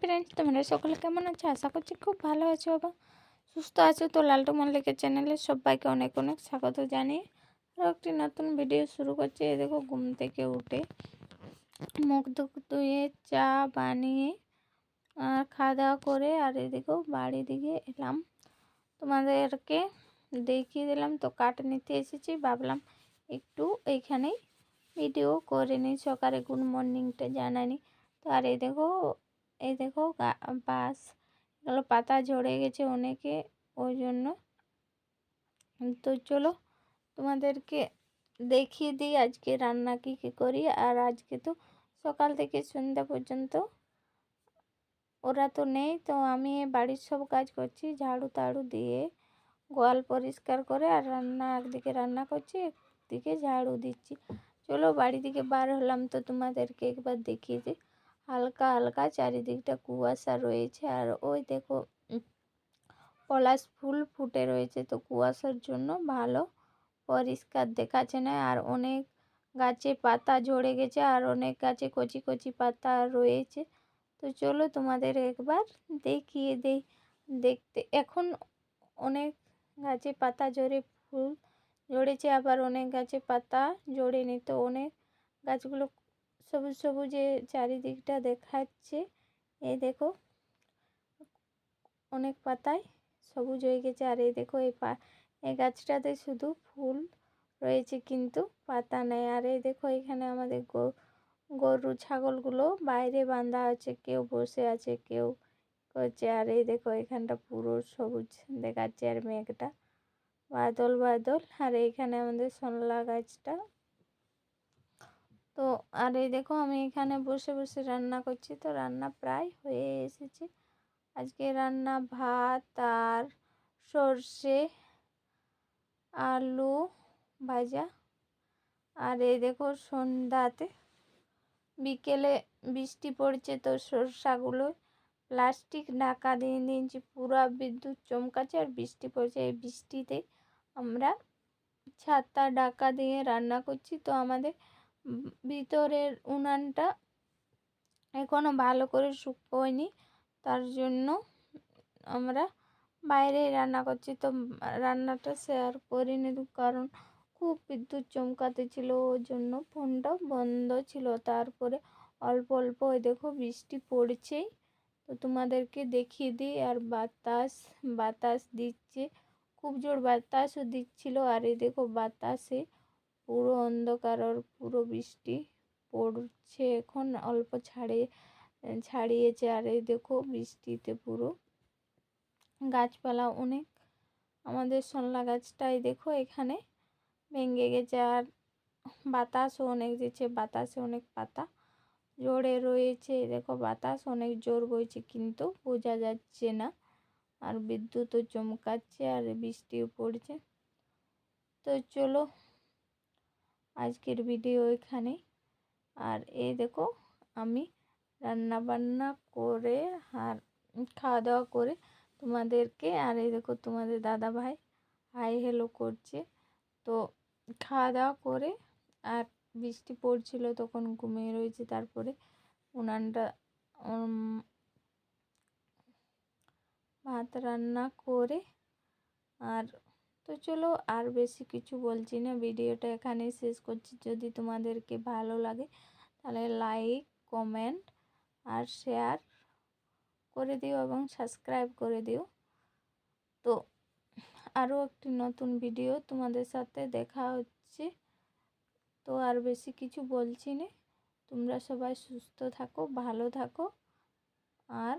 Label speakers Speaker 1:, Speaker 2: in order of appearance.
Speaker 1: Friends তোমরা সকলে কেমন আছো? আশা করছি খুব ভালো আছো এবং সুস্থ আছো। তো লালটু মল্লিকের চ্যানেলে সবাইকে অনেক অনেক স্বাগত জানিয়ে আরও একটি নতুন ভিডিও শুরু করছি। এ দেখো, ঘুম থেকে উঠে মুখ ধুয়ে চা বানিয়ে আর খাওয়া দাওয়া করে আর এদিকেও বাড়ি দিকে এলাম। তোমাদেরকে দেখিয়ে দিলাম। তো কাট নিতে এসেছি। ভাবলাম একটু এইখানেই ভিডিও করে নিই। সকালে গুড মর্নিংটা জানানি তো আর এই দেখো এই দেখো বাস, এগুলো পাতা ঝরে গেছে অনেকে, ওই জন্য। তো চলো, তোমাদেরকে দেখিয়ে দিই আজকে রান্না কী কী করি। আর আজকে তো সকাল থেকে সন্ধ্যা পর্যন্ত ওরা তো নেই। তো আমি বাড়ির সব কাজ করছি, ঝাড়ু তাড়ু দিয়ে গোয়াল পরিষ্কার করে আর রান্না, একদিকে রান্না করছি, একদিকে ঝাড়ু দিচ্ছি। চলো বাড়ি থেকে বার হলাম, তো তোমাদেরকে একবার দেখিয়ে দিই। হালকা হালকা চারিদিকটা কুয়াশা রয়েছে। আর ওই দেখো পলাশ ফুল ফুটে রয়েছে। তো কুয়াশার জন্য ভালো পরিষ্কার দেখাচ্ছে না। আর অনেক গাছে পাতা ঝরে গেছে, আর অনেক গাছে কচি কচি পাতা রয়েছে। তো চলো তোমাদের একবার দেখিয়ে দেই, দেখতে। এখন অনেক গাছে পাতা ঝরে, ফুল ঝরেছে, আবার অনেক গাছে পাতা ঝরেনি। তো অনেক গাছগুলো সবুজ সবুজে চারিদিকটা দেখাচ্ছে। এই দেখো, অনেক পাতায় সবুজ হয়ে গেছে। আর এই দেখো, এই পা, এই গাছটাতে শুধু ফুল রয়েছে, কিন্তু পাতা নেই। আর এই দেখো, এখানে আমাদের গরু ছাগলগুলো বাইরে বাঁধা আছে, কেউ বসে আছে, কেউ করছে। আর এই দেখো, এখানটা পুরো সবুজ দেখাচ্ছে। আর মেঘটা বাদল বাদল। আর এইখানে আমাদের সনলা গাছটা তো আর এই দেখো আমি এখানে বসে বসে রান্না করছি। তো রান্না প্রায় হয়ে এসেছে। আজকে রান্না ভাত, আর সর্ষে, আলু ভাজা। আর এই দেখো সন্ধ্যাতে বিকেলে বৃষ্টি পড়ছে তো সরষাগুলো প্লাস্টিক ঢাকা দিয়ে দিয়েছি পুরা বিদ্যুৎ চমকাচ্ছে আর বৃষ্টি পড়ছে। এই বৃষ্টিতে আমরা ছাতা ঢাকা দিয়ে রান্না করছি। তো আমাদের ভিতরের উনানটা এখনও ভালো করে শুকোয়নি, তার জন্য আমরা বাইরে রান্না করছি। তো রান্নাটা শেয়ার করিনি কারণ খুব বিদ্যুৎ চমকাতে ছিল, ওই জন্য ফোনটা বন্ধ ছিল। তারপরে অল্প অল্প ওই দেখো বৃষ্টি পড়ছেই, তো তোমাদেরকে দেখিয়ে দিই, আর বাতাস বাতাস দিচ্ছে, খুব জোর বাতাসও দিচ্ছিল। আর এই দেখো বাতাসে পুরো অন্ধকার আর পুরো বৃষ্টি পড়ছে এখন, অল্প ছাড়ে, ছাড়িয়েছে। আর এই দেখো বৃষ্টিতে পুরো গাছপালা অনেক। আমাদের সনলা গাছটাই দেখো এখানে ভেঙে গেছে আর বাতাসও অনেক দিচ্ছে, বাতাসে অনেক পাতা জোরে রয়েছে। দেখো বাতাস অনেক জোর বইছে, কিন্তু বোঝা যাচ্ছে না। আর বিদ্যুৎও চমকাচ্ছে আর বৃষ্টিও পড়ছে। তো চলো আজকের ভিডিও এখানে। আর এই দেখো, আমি রান্না বান্না করে আর খাওয়া দাওয়া করে তোমাদেরকে, আর এই দেখো তোমাদের দাদা ভাই হাই হেলো করছে। তো খাওয়া দাওয়া করে, আর বৃষ্টি পড়ছিল তখন ঘুমিয়ে রয়েছে, তারপরে উনানটা ভাত রান্না করে, আর তো চলো আর বেশি কিছু বলছি না। ভিডিওটা এখানে শেষ করছি। যদি তোমাদেরকে ভালো লাগে তাহলে লাইক কমেন্ট আর শেয়ার করে দিও এবং সাবস্ক্রাইব করে দিও। তো আরও একটি নতুন ভিডিও তোমাদের সাথে দেখা হচ্ছে। তো আর বেশি কিছু বলছি না। তোমরা সবাই সুস্থ থাকো, ভালো থাকো আর